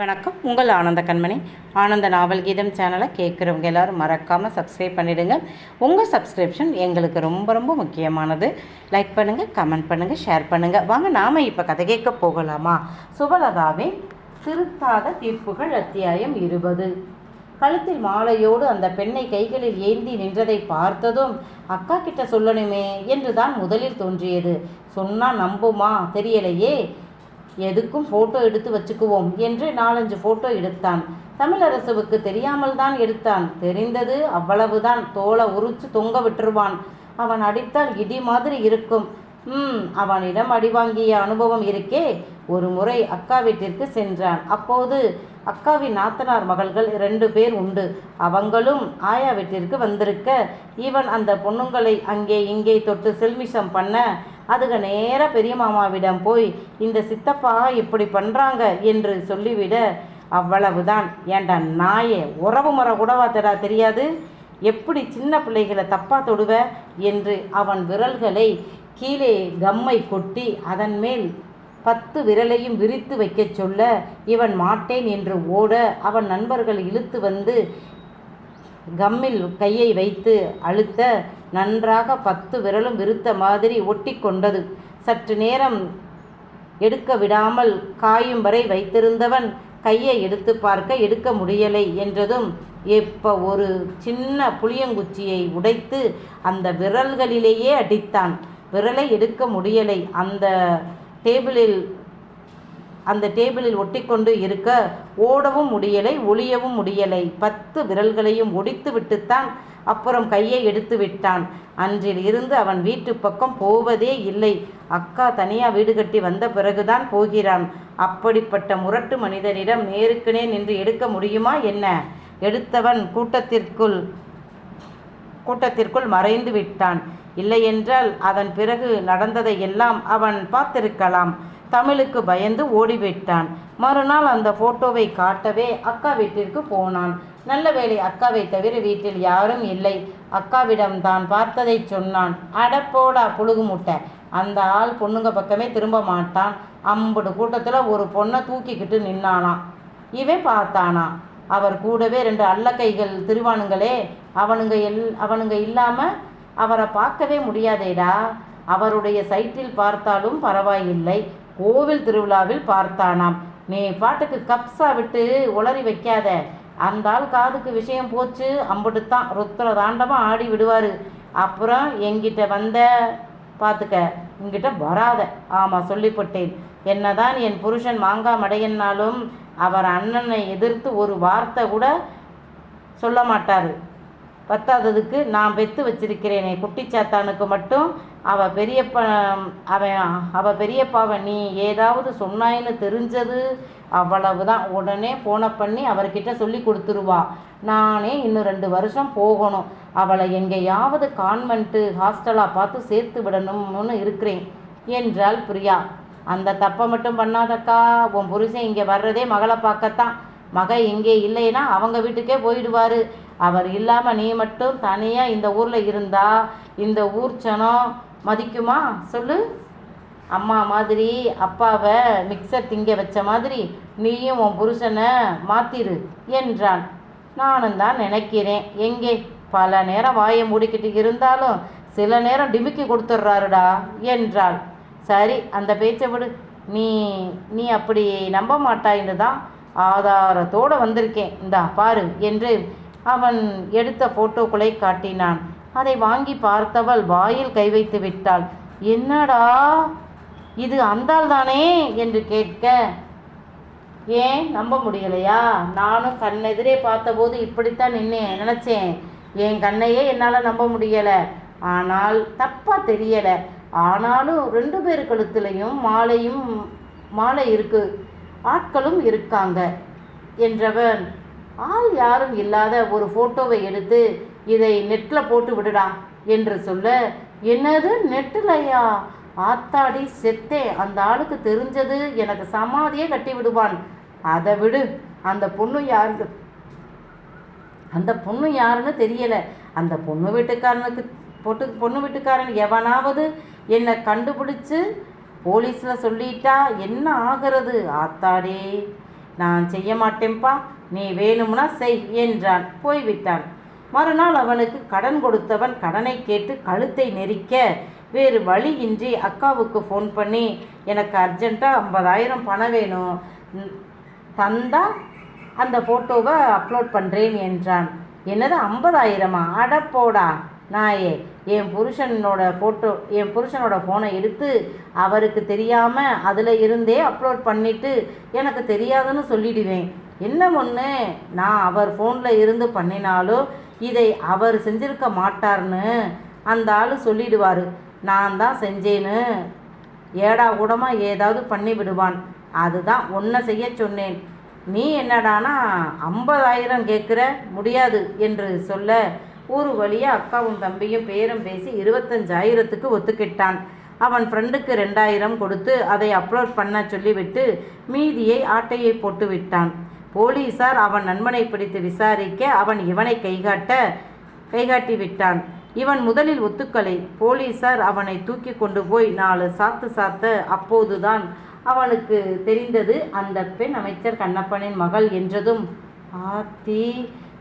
வணக்கம். உங்கள் ஆனந்த கண்மணி. ஆனந்த நாவல் கீதம் சேனலை கேட்குறவங்க எல்லாரும் மறக்காமல் சப்ஸ்கிரைப் பண்ணிவிடுங்க உங்கள் சப்ஸ்கிரிப்ஷன் எங்களுக்கு ரொம்ப ரொம்ப முக்கியமானது. லைக் பண்ணுங்கள் கமெண்ட் பண்ணுங்கள் ஷேர் பண்ணுங்கள் வாங்க நாம் இப்போ கதை கேட்க போகலாமா? சுபலதாவின் திருத்தாத தீர்ப்புகள் அத்தியாயம் இருபது. கழுத்தில் மாலையோடு அந்த பெண்ணை கைகளில் ஏந்தி நின்றதை பார்த்ததும் அக்கா கிட்ட சொல்லணுமே என்று தான் முதலில் தோன்றியது. சொன்னால் நம்புமா? தெரியலையே. எதுக்கும் ஃபோட்டோ எடுத்து வச்சுக்குவோம் என்று நாலஞ்சு ஃபோட்டோ எடுத்தான். தமிழரசுவுக்கு தெரியாமல் தான் எடுத்தான். தெரிந்தது அவ்வளவுதான். தோலை உரிச்சு தொங்க விட்டுருவான். அவன் அடித்தால் இடி மாதிரி இருக்கும். ம் அவனிடம் அடி வாங்கிய அனுபவம் இருக்கே. ஒரு முறை அக்கா வீட்டிற்கு சென்றான். அப்போது அக்காவின் நாத்தனார் மகள்கள் ரெண்டு பேர் உண்டு. அவங்களும் ஆயா வீட்டிற்கு வந்திருக்க இவன் அந்த பொண்ணுங்களை அங்கே இங்கே தொட்டு செல்மிஷம் பண்ண அதுக நேராக பெரிய மாமாவிடம் போய் இந்த சித்தப்பா இப்படி பண்ணுறாங்க என்று சொல்லிவிட அவ்வளவுதான். ஏண்டா நாயே உறவு முறை கூடவா தடா தெரியாது. எப்படி சின்ன பிள்ளைகளை தப்பாக தொடுவ? என்று அவன் விரல்களை கீழே கம்மை கொட்டி அதன் மேல் பத்து விரலையும் விரித்து வைக்கச் சொல்ல இவன் மாட்டேன் என்று ஓட அவன் நண்பர்கள் இழுத்து வந்து கம்மில் கையை வைத்து அழுத்த நன்றாக பத்து விரலும் விருத்த மாதிரி ஒட்டி கொண்டது சற்று நேரம் எடுக்க விடாமல் காயும் வரை வைத்திருந்தவன் கையை எடுத்து பார்க்க எடுக்க முடியலை என்றதும் எப்ப ஒரு சின்ன புளியங்குச்சியை உடைத்து அந்த விரல்களிலேயே அடித்தான். விரலை எடுக்க முடியலை. அந்த டேபிளில் அந்த டேபிளில் ஒட்டிக்கொண்டு இருக்க ஓடவும் முடியலை ஒளியவும் முடியலை. பத்து விரல்களையும் ஒடித்து விட்டுத்தான் அப்புறம் கையை எடுத்து விட்டான். அன்றில் இருந்து அவன் வீட்டு பக்கம் போவதே இல்லை. அக்கா தனியா வீடு கட்டி வந்த பிறகுதான் போகிறான். அப்படிப்பட்ட முரட்டு மனிதனிடம் நேருக்கு நின்று எடுக்க முடியுமா என்ன? எடுத்தவன் கூட்டத்திற்குள் கூட்டத்திற்குள் மறைந்து விட்டான். இல்லையென்றால் அதன் பிறகு நடந்ததை எல்லாம் அவன் பார்த்திருக்கலாம். தமிழுக்கு பயந்து ஓடிவிட்டான். மறுநாள் அந்த போட்டோவை காட்டவே அக்கா வீட்டிற்கு போனான். நல்ல வேளை அக்காவை தவிர வீட்டில் யாரும் இல்லை. அக்காவிடம் தான் பார்த்ததை சொன்னான். அடப்போடா புழுகு முட்டை. அந்த ஆள் பொண்ணுங்க பக்கமே திரும்ப மாட்டான். அம்புடு கூட்டத்தில் ஒரு பொண்ணை தூக்கிக்கிட்டு நின்னானாம் இவன் பார்த்தானா? அவர் கூடவே ரெண்டு அல்லக்கைகள் திருவானுங்களே. அவனுங்க எல் அவனுங்க இல்லாமல் அவரை பார்க்கவே முடியாதேடா. அவருடைய சைட்டில் பார்த்தாலும் பரவாயில்லை. கோவில் திருவிழாவில் பார்த்தானாம். நீ பாட்டுக்கு கப்ஸா விட்டு உளறி வைக்காத. அந்த ஆள் காதுக்கு விஷயம் போச்சு அம்புட்டுத்தான் ருத்திர தாண்டமாக ஆடி விடுவார். அப்புறம் எங்கிட்ட வந்த பார்த்துக்க உங்ககிட்ட வராத. ஆமாம் சொல்லிப்பட்டேன். என்னதான் என் புருஷன் மாங்கா மடையன்னாலும் அவர் அண்ணனை எதிர்த்து ஒரு வார்த்தை கூட சொல்ல மாட்டார். பத்தாததுக்கு நான் பெத்து வச்சிருக்கிறேனே. குட்டிச்சாத்தானுக்கு மட்டும் அவ பெரியப்ப அவன் அவ பெரியப்பாவை நீ ஏதாவது சொன்னாயின்னு தெரிஞ்சது அவ்வளவுதான். உடனே ஃபோனை பண்ணி அவர்கிட்ட சொல்லி கொடுத்துருவா. நானே இன்னும் ரெண்டு வருஷம் போகணும். அவளை எங்கேயாவது கான்வென்ட்டு ஹாஸ்டலாக பார்த்து சேர்த்து விடணும்னு இருக்கிறேன் என்றாள் பிரியா. அந்த தப்பை மட்டும் பண்ணாதக்கா. உன் புருஷன் இங்கே வர்றதே மகளை பார்க்கத்தான். மக இங்கே இல்லைன்னா அவங்க வீட்டுக்கே போயிடுவார். அவர் இல்லாமல் நீ மட்டும் தனியாக இந்த ஊரில் இருந்தா இந்த ஊர் சனம் மதிக்குமா? சொல்லு. அம்மா மாதிரி அப்பாவை மிக்சர் திங்க வச்ச மாதிரி நீயும் உன் புருஷனை மாத்திரு என்றான். நானும் தான் நினைக்கிறேன். எங்கே? பல நேரம் வாயை மூடிக்கிட்டு இருந்தாலும் சில நேரம் டிமிக்கி கொடுத்துட்றாருடா என்றாள். சரி அந்த பேச்சை விடு. நீ நீ அப்படி நம்ப மாட்டாயின்னு தான் ஆதாரத்தோடு வந்திருக்கேன். இந்தா பாரு என்று அவன் எடுத்த போட்டோக்களை காட்டினான். அதை வாங்கி பார்த்தவள் வாயில் கை வைத்து விட்டாள். என்னடா? இது அந்தாள் தானே? என்று கேட்க ஏன்? நம்ப முடியலையா? நானும் கண்ணெதிரே பார்த்தபோது இப்படித்தான் நின்னேன் நினச்சேன். என் கண்ணையே என்னால் நம்ப முடியலை. ஆனால் தப்பாக தெரியலை. ஆனாலும் ரெண்டு பேர் கழுத்துலையும் மாலையும் மாலை இருக்கு ஆட்களும் இருக்காங்க என்றவன் ஆள் யாரும் இல்லாத ஒரு ஃபோட்டோவை எடுத்து இதை நெட்டில் போட்டு விடுடா என்று சொல்ல என்னது நெட்டிலையா? ஆத்தாடி செத்தே அந்த ஆளுக்கு தெரிஞ்சது எனக்கு சமாதியே கட்டி விடுவான். அதை விடு. அந்த பொண்ணு யாரு? அந்த பொண்ணு யாருன்னு தெரியலை. அந்த பொண்ணு வீட்டுக்காரனுக்கு பொட்டு பொண்ணு வீட்டுக்காரன் எவனாவது என்னை கண்டுபிடிச்சு போலீஸில் சொல்லிட்டா என்ன ஆகிறது? ஆத்தாடே நான் செய்ய மாட்டேன்ப்பா நீ வேணும்னா செய் என்றான். போய்விட்டான். மறுநாள் அவனுக்கு கடன் கொடுத்தவன் கடனை கேட்டு கழுத்தை நெரிக்க வேறு வழியின்றி அக்காவுக்கு ஃபோன் பண்ணி எனக்கு அர்ஜெண்ட்டாக ஐம்பதாயிரம் பணம் வேணும். தந்தா அந்த ஃபோட்டோவை அப்லோட் பண்ணுறேன் என்றான். என்னது ஐம்பதாயிரமா? அடப்போடா நாயே. என் புருஷனோட ஃபோட்டோ என் புருஷனோட ஃபோனை எடுத்து அவருக்கு தெரியாமல் அதில் இருந்தே அப்லோட் பண்ணிவிட்டு எனக்கு தெரியாதுன்னு சொல்லிடுவேன். என்ன ஒன்று நான் அவர் ஃபோனில் இருந்து பண்ணினாலும் இதை அவர் செஞ்சிருக்க மாட்டார்னு அந்த ஆள் சொல்லிடுவார். நான் தான் செஞ்சேன்னு. ஏடா கூடமா ஏதாவது பண்ணி விடுவான். அதுதான் ஒன்றை செய்ய சொன்னேன். நீ என்னடானா ஐம்பதாயிரம் கேட்குற முடியாது என்று சொல்ல ஒரு வழியாக அக்காவும் தம்பியும் பேரம் பேசி இருபத்தஞ்சாயிரத்துக்கு ஒத்துக்கிட்டான். அவன் ஃப்ரெண்டுக்கு ரெண்டாயிரம் கொடுத்து அதை அப்லோட் பண்ண சொல்லிவிட்டு மீதியை ஆட்டையை போட்டு விட்டான் போலீசார் அவன் நண்பனை பிடித்து விசாரிக்க அவன் இவனை கைகாட்ட கைகாட்டி விட்டான். இவன் முதலில் ஒத்துக்கலை. போலீசார் அவனை தூக்கி கொண்டு போய் நாலு சாத்து சாத்த அப்போதுதான் அவனுக்கு தெரிந்தது அந்த பெண் அமைச்சர் கண்ணப்பனின் மகள் என்றதும் ஆத்தி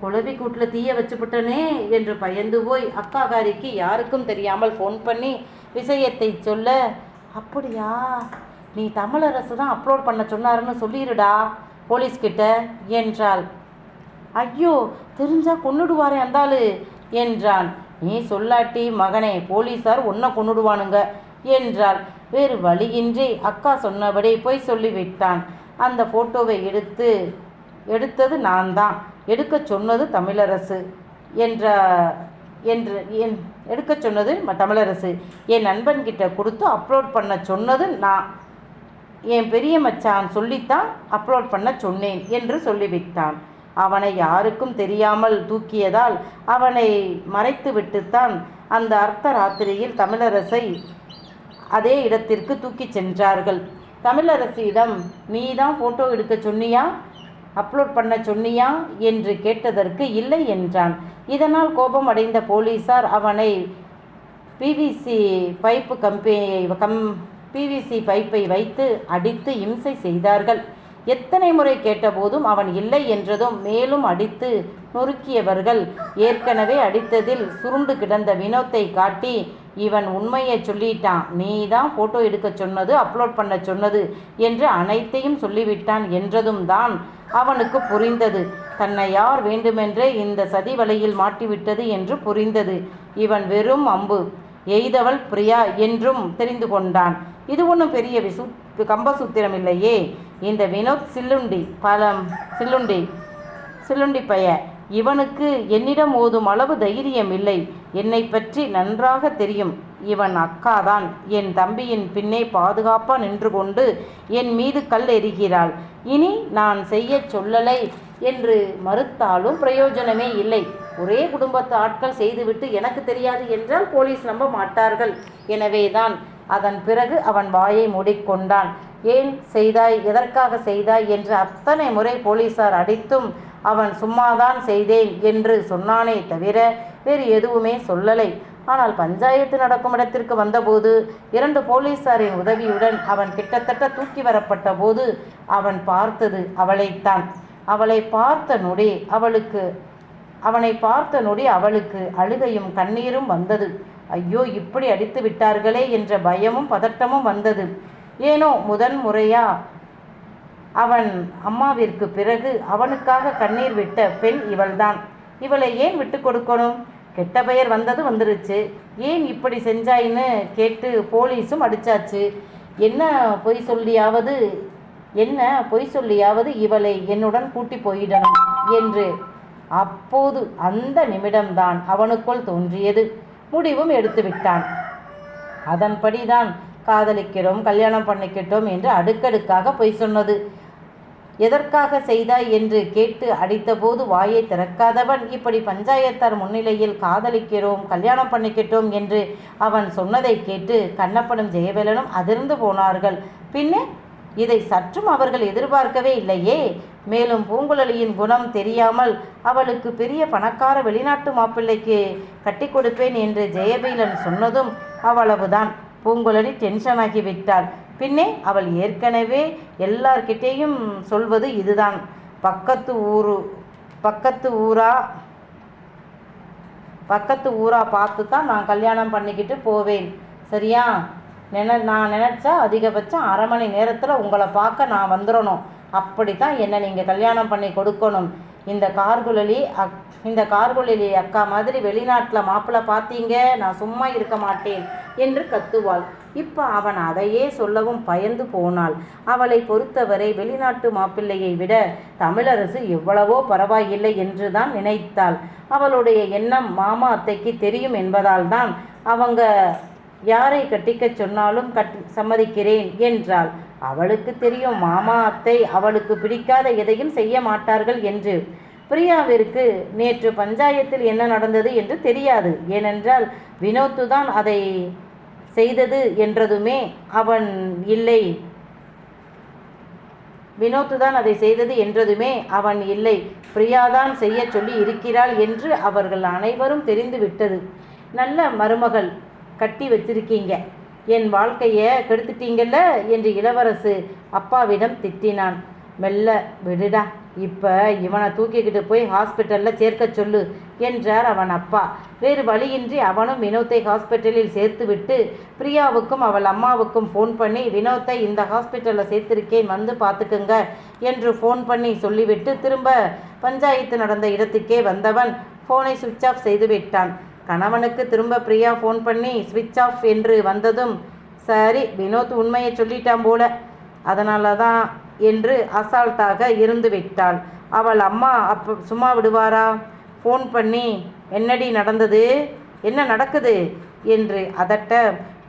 குழவி கூட்டில் தீய வச்சுவிட்டனே என்று பயந்து போய் அக்காகாரிக்கு யாருக்கும் தெரியாமல் ஃபோன் பண்ணி விஷயத்தை சொல்ல அப்படியா? நீ தமிழரசு தான் அப்லோட் பண்ண சொன்னாருன்னு சொல்லிடுடா போலீஸ்கிட்ட என்றாள். ஐயோ தெரிஞ்சா கொன்னுடுவாரே அந்தாளு என்றான். நீ சொல்லாட்டி மகனே போலீஸார் உன்னை கொன்னுடுவானுங்க என்றாள். வேறு வழியின்றி அக்கா சொன்னபடி போய் சொல்லிவிட்டான். அந்த ஃபோட்டோவை எடுத்து எடுத்தது நான் தான். எடுக்க சொன்னது தமிழரசு என்ற என்று என் எடுக்க சொன்னது ம- தமிழரசு. என் நண்பன்கிட்ட கொடுத்து அப்லோட் பண்ண சொன்னது நான். என் பெரிய மச்சான் சொல்லித்தான் அப்லோட் பண்ண சொன்னேன் என்று சொல்லிவிட்டான். அவனை யாருக்கும் தெரியாமல் தூக்கியதால் அவனை மறைத்து விட்டுத்தான் அந்த அர்த்த ராத்திரியில் தமிழரசை அதே இடத்திற்கு தூக்கிச் சென்றார்கள். தமிழரசியிடம் நீ தான் ஃபோட்டோ எடுக்க சொன்னியா? அப்லோட் பண்ண சொன்னியா? என்று கேட்டதற்கு இல்லை என்றான். இதனால் கோபம் அடைந்த போலீசார் அவனை பிவிசி பைப்பு கம்பெனியை கம் பிவிசி பைப்பை வைத்து அடித்து இம்சை செய்தார்கள். எத்தனை முறை கேட்டபோதும் அவன் இல்லை என்றதும் மேலும் அடித்து நொறுக்கியவர்கள். ஏற்கனவே அடித்ததில் சுருண்டு கிடந்த வினோத்தை காட்டி இவன் உண்மையை சொல்லிட்டான். நீ தான் ஃபோட்டோ எடுக்க சொன்னது அப்லோட் பண்ண சொன்னது என்று அனைத்தையும் சொல்லிவிட்டான் என்றதும் தான் அவனுக்கு புரிந்தது. தன்னை யார் வேண்டுமென்றே இந்த சதி வலையில் மாட்டிவிட்டது என்று புரிந்தது. இவன் வெறும் அம்பு. எய்தவள் பிரியா என்றும் தெரிந்து கொண்டான். இது ஒன்றும் பெரிய விசு கம்பசூத்திரம் இல்லையே இந்த வினோத் சில்லுண்டி பலம் சில்லுண்டி சில்லுண்டி பைய இவனுக்கு என்னிடம் ஓதும் அளவு தைரியம் இல்லை என்னை பற்றி நன்றாக தெரியும். இவன் அக்காதான். என் தம்பியின் பின்னே பாதுகாப்பாக நின்று கொண்டு என் மீது கல் எறிகிறாள். இனி நான் செய்யச் சொல்லலை என்று மறுத்தாலும் பிரயோஜனமே இல்லை. ஒரே குடும்பத்து ஆட்கள் செய்துவிட்டு எனக்கு தெரியாது என்றால் போலீஸ் நம்ப மாட்டார்கள். எனவேதான் அதன் பிறகு அவன் வாயை மூடிக்கொண்டான். ஏன் செய்தாய்? எதற்காக செய்தாய்? என்று அத்தனை முறை போலீசார் அடித்தும் அவன் சும்மாதான் செய்தேன் என்று சொன்னானே தவிர வேறு எதுவுமே சொல்லலை. ஆனால் பஞ்சாயத்து நடக்கும் இடத்திற்கு வந்தபோது இரண்டு போலீசாரின் உதவியுடன் அவன் கிட்டத்தட்ட தூக்கி வரப்பட்ட போது அவன் பார்த்தது அவளைத்தான். அவளை பார்த்த நொடி அவளுக்கு அவனை பார்த்த நொடி அவளுக்கு அழுகையும் கண்ணீரும் வந்தது. ஐயோ இப்படி அடித்து விட்டார்களே என்ற பயமும் பதட்டமும் வந்தது. ஏனோ முதன் முறையா? அவன் அம்மாவிற்கு பிறகு அவனுக்காக கண்ணீர் விட்ட பெண் இவள்தான். இவளை ஏன் விட்டு கொடுக்கணும்? கெட்ட பெயர் வந்தது வந்துருச்சு. ஏன் இப்படி செஞ்சாயின்னு கேட்டு போலீஸும் அடிச்சாச்சு. என்ன பொய் சொல்லியாவது என்ன பொய் சொல்லியாவது இவளை என்னுடன் கூட்டி போயிடணும் என்று அப்போது அந்த நிமிடம்தான் அவனுக்குள் தோன்றியது. முடிவும் எடுத்து விட்டான் அதன்படிதான் காதலிக்கிறோம் கல்யாணம் பண்ணிக்கிட்டோம் என்று அடுக்கடுக்காக பொய் சொன்னது. எதற்காக செய்தாய் என்று கேட்டு அடித்தபோது வாயை திறக்காதவன் இப்படி பஞ்சாயத்தார் முன்னிலையில் காதலிக்கிறோம் கல்யாணம் பண்ணிக்கிட்டோம் என்று அவன் சொன்னதை கேட்டு கண்ணப்பனும் ஜெயவேலனும் அதிர்ந்து போனார்கள். பின்னே இதை சற்றும் அவர்கள் எதிர்பார்க்கவே இல்லையே. மேலும் பூங்குழலியின் குணம் தெரியாமல் அவளுக்கு பெரிய பணக்கார வெளிநாட்டு மாப்பிள்ளைக்கு கட்டி கொடுப்பேன் என்று ஜெயபீலன் சொன்னதும் அவ்வளவுதான். பூங்குழலி டென்ஷன் ஆகிவிட்டாள் பின்னே அவள் ஏற்கனவே எல்லார்கிட்டேயும் சொல்வது இதுதான். பக்கத்து ஊரு பக்கத்து ஊரா பக்கத்து ஊரா பார்த்து தான் நான் கல்யாணம் பண்ணிக்கிட்டு போவேன். சரியா? நின நான் நினச்சா அதிகபட்சம் அரை மணி நேரத்தில் உங்களை பார்க்க நான் வந்துடணும் அப்படி தான் என்னை நீங்கள் கல்யாணம் பண்ணி கொடுக்கணும். இந்த கார்குழலி அக் இந்த கார்குழலி அக்கா மாதிரி வெளிநாட்டில் மாப்பிள்ளை பார்த்தீங்க நான் சும்மா இருக்க மாட்டேன் என்று கத்துவாள். இப்போ அவன் அதையே சொல்லவும் பயந்து போனாள். அவளை பொறுத்தவரை வெளிநாட்டு மாப்பிள்ளையை விட தமிழரசு எவ்வளவோ பரவாயில்லை என்று தான் நினைத்தாள். அவளுடைய எண்ணம் மாமா அத்தைக்கு தெரியும் என்பதால் தான் அவங்க யாரை கட்டிக்கச் சொன்னாலும் கட் சம்மதிக்கிறேன் என்றாள். அவளுக்கு தெரியும் மாமா அத்தை அவளுக்கு பிடிக்காத எதையும் செய்ய மாட்டார்கள் என்று. பிரியாவிற்கு நேற்று பஞ்சாயத்தில் என்ன நடந்தது என்று தெரியாது. ஏனென்றால் வினோத்து தான் அதை செய்தது என்றதுமே அவன் இல்லை. வினோத்து தான் அதை செய்தது என்றதுமே அவன் இல்லை. பிரியாதான் செய்ய சொல்லி இருக்கிறாள் என்று அவர்கள் அனைவரும் தெரிந்து விட்டது. நல்ல மருமகள் கட்டி வச்சிருக்கீங்க. என் வாழ்க்கையை கெடுத்துட்டீங்கல்ல? என்று இளவரசு அப்பாவிடம் திட்டினான். மெல்ல விடுடா இப்போ இவனை தூக்கிக்கிட்டு போய் ஹாஸ்பிட்டலில் சேர்க்க சொல்லு என்றார் அவன் அப்பா. வேறு வழியின்றி அவனும் வினோத்தை ஹாஸ்பிட்டலில் சேர்த்துவிட்டு பிரியாவுக்கும் அவள் அம்மாவுக்கும் ஃபோன் பண்ணி வினோத்தை இந்த ஹாஸ்பிட்டலில் சேர்த்திருக்கேன் வந்து பார்த்துக்குங்க என்று ஃபோன் பண்ணி சொல்லிவிட்டு திரும்ப பஞ்சாயத்து நடந்த இடத்துக்கே வந்தவன் ஃபோனை சுவிட்ச் ஆஃப் செய்து விட்டான். கணவனுக்கு திரும்ப பிரியா ஃபோன் பண்ணி ஸ்விட்ச் ஆஃப் என்று வந்ததும் சரி வினோத் உண்மையை சொல்லிட்டான் போல. அதனால தான் என்று அசால்ட்டாக இருந்து விட்டாள். அவள் அம்மா அப்போ சும்மா விடுவாரா? ஃபோன் பண்ணி என்னடி நடந்தது? என்ன நடக்குது? என்று அதட்ட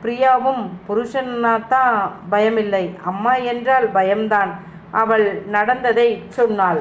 பிரியாவும் புருஷனாத்தான் பயமில்லை. அம்மா என்றால் பயம்தான். அவள் நடந்ததை சொன்னாள்.